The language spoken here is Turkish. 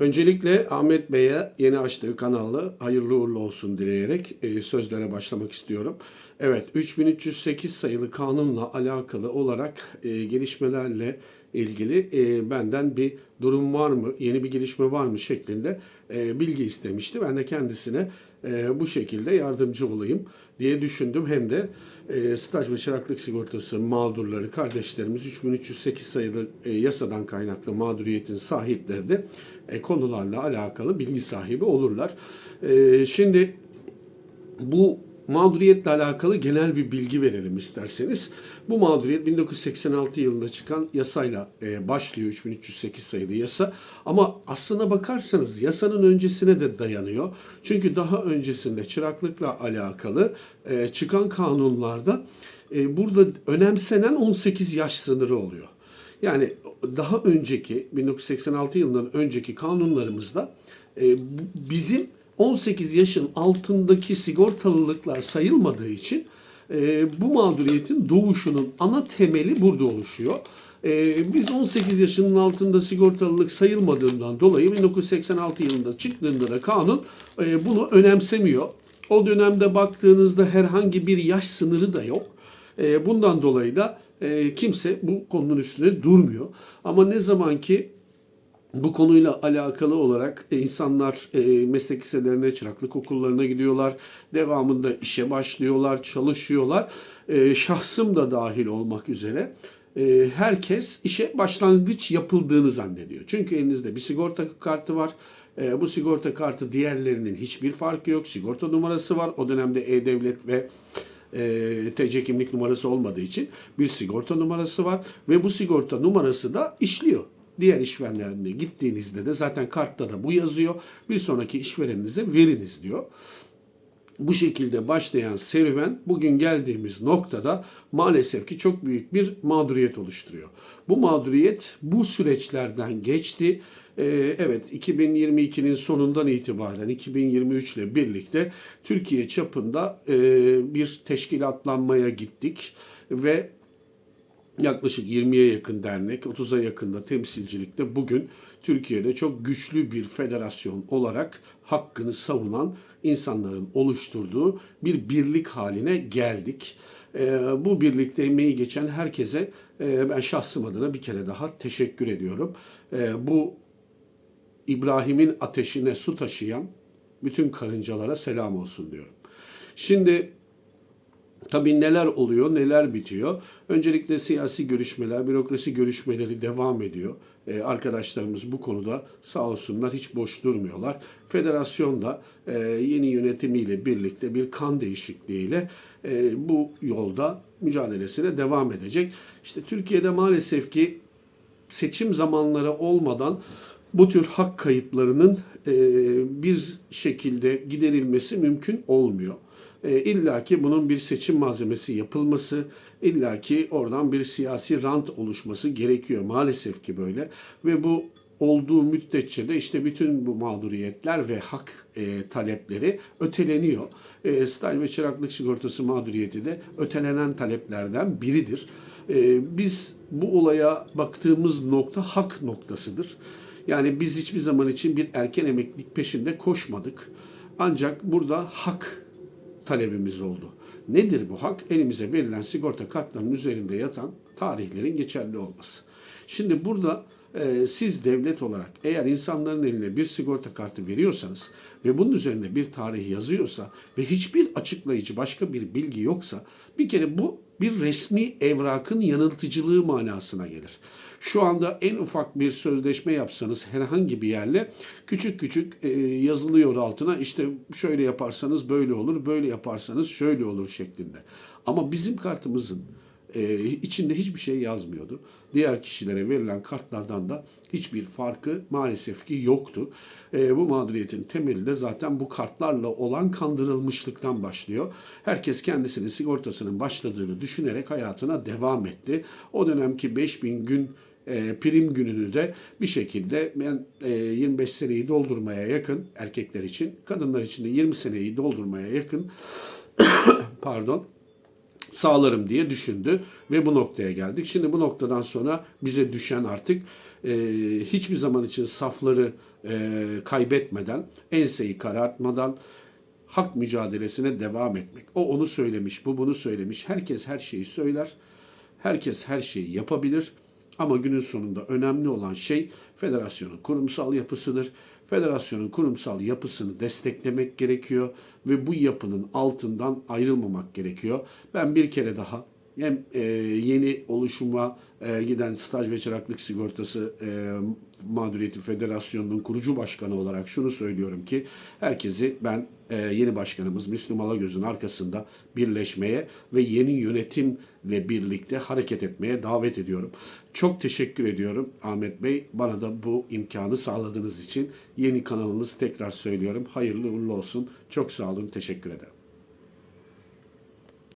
Öncelikle Ahmet Bey'e yeni açtığı kanalı hayırlı uğurlu olsun dileyerek e, sözlere başlamak istiyorum. Evet 3308 sayılı kanunla alakalı olarak e, gelişmelerle ilgili e, benden bir durum var mı, yeni bir gelişme var mı şeklinde e, bilgi istemişti. Ben de kendisine e, bu şekilde yardımcı olayım diye düşündüm. Hem de e, staj ve çıraklık sigortası mağdurları, kardeşlerimiz 3308 sayılı e, yasadan kaynaklı mağduriyetin sahipleri de e, konularla alakalı bilgi sahibi olurlar. E, şimdi bu mağduriyetle alakalı genel bir bilgi verelim isterseniz. Bu mağduriyet 1986 yılında çıkan yasayla e, başlıyor 3308 sayılı yasa. Ama aslına bakarsanız yasanın öncesine de dayanıyor. Çünkü daha öncesinde çıraklıkla alakalı e, çıkan kanunlarda e, burada önemsenen 18 yaş sınırı oluyor. Yani daha önceki 1986 yılından önceki kanunlarımızda e, bizim 18 yaşın altındaki sigortalılıklar sayılmadığı için e, bu mağduriyetin doğuşunun ana temeli burada oluşuyor. E, biz 18 yaşının altında sigortalılık sayılmadığından dolayı 1986 yılında çıktığında da kanun e, bunu önemsemiyor. O dönemde baktığınızda herhangi bir yaş sınırı da yok. E, bundan dolayı da e, kimse bu konunun üstüne durmuyor. Ama ne zaman ki bu konuyla alakalı olarak e, insanlar e, meslek liselerine, çıraklık okullarına gidiyorlar. Devamında işe başlıyorlar, çalışıyorlar. E, şahsım da dahil olmak üzere herkes işe başlangıç yapıldığını zannediyor. Çünkü elinizde bir sigorta kartı var. Bu sigorta kartı diğerlerinin hiçbir farkı yok. Sigorta numarası var. O dönemde E-Devlet ve e, TC kimlik numarası olmadığı için bir sigorta numarası var. Ve bu sigorta numarası da işliyor. Diğer işverenlerine gittiğinizde de zaten kartta da bu yazıyor. Bir sonraki işvereninize veriniz diyor. Bu şekilde başlayan serüven bugün geldiğimiz noktada maalesef ki çok büyük bir mağduriyet oluşturuyor. Bu mağduriyet bu süreçlerden geçti. Ee, evet 2022'nin sonundan itibaren 2023 ile birlikte Türkiye çapında e, bir teşkilatlanmaya gittik ve yaklaşık 20'ye yakın dernek, 30'a yakında temsilcilikte bugün Türkiye'de çok güçlü bir federasyon olarak hakkını savunan insanların oluşturduğu bir birlik haline geldik. Ee, bu birlikte emeği geçen herkese e, ben şahsım adına bir kere daha teşekkür ediyorum. Ee, bu İbrahim'in ateşine su taşıyan bütün karıncalara selam olsun diyorum. Şimdi Tabii neler oluyor, neler bitiyor. Öncelikle siyasi görüşmeler, bürokrasi görüşmeleri devam ediyor. Ee, arkadaşlarımız bu konuda sağ olsunlar hiç boş durmuyorlar. Federasyon da e, yeni yönetimiyle birlikte bir kan değişikliğiyle e, bu yolda mücadelesine devam edecek. İşte Türkiye'de maalesef ki seçim zamanları olmadan bu tür hak kayıplarının e, bir şekilde giderilmesi mümkün olmuyor. E, İlla ki bunun bir seçim malzemesi yapılması, illa ki oradan bir siyasi rant oluşması gerekiyor. Maalesef ki böyle. Ve bu olduğu müddetçe de işte bütün bu mağduriyetler ve hak e, talepleri öteleniyor. E, staj ve çıraklık sigortası mağduriyeti de ötelenen taleplerden biridir. E, biz bu olaya baktığımız nokta hak noktasıdır. Yani biz hiçbir zaman için bir erken emeklilik peşinde koşmadık. Ancak burada hak talebimiz oldu. Nedir bu hak? Elimize verilen sigorta kartlarının üzerinde yatan tarihlerin geçerli olması. Şimdi burada e, siz devlet olarak eğer insanların eline bir sigorta kartı veriyorsanız ve bunun üzerinde bir tarih yazıyorsa ve hiçbir açıklayıcı başka bir bilgi yoksa bir kere bu bir resmi evrakın yanıltıcılığı manasına gelir. Şu anda en ufak bir sözleşme yapsanız herhangi bir yerle küçük küçük e, yazılıyor altına işte şöyle yaparsanız böyle olur, böyle yaparsanız şöyle olur şeklinde. Ama bizim kartımızın e, içinde hiçbir şey yazmıyordu. Diğer kişilere verilen kartlardan da hiçbir farkı maalesef ki yoktu. E, bu mağduriyetin temeli de zaten bu kartlarla olan kandırılmışlıktan başlıyor. Herkes kendisinin sigortasının başladığını düşünerek hayatına devam etti. O dönemki 5000 gün e, prim gününü de bir şekilde ben e, 25 seneyi doldurmaya yakın erkekler için, kadınlar için de 20 seneyi doldurmaya yakın pardon sağlarım diye düşündü ve bu noktaya geldik. Şimdi bu noktadan sonra bize düşen artık e, hiçbir zaman için safları e, kaybetmeden, enseyi karartmadan hak mücadelesine devam etmek. O onu söylemiş, bu bunu söylemiş. Herkes her şeyi söyler. Herkes her şeyi yapabilir. Ama günün sonunda önemli olan şey federasyonun kurumsal yapısıdır. Federasyonun kurumsal yapısını desteklemek gerekiyor ve bu yapının altından ayrılmamak gerekiyor. Ben bir kere daha hem e, yeni oluşuma e, giden staj ve çıraklık sigortası e, mağduriyeti federasyonunun kurucu başkanı olarak şunu söylüyorum ki herkesi ben e, yeni başkanımız Müslüm Alagöz'ün arkasında birleşmeye ve yeni yönetimle birlikte hareket etmeye davet ediyorum. Çok teşekkür ediyorum Ahmet Bey. Bana da bu imkanı sağladığınız için yeni kanalınız tekrar söylüyorum. Hayırlı uğurlu olsun. Çok sağ olun. Teşekkür ederim.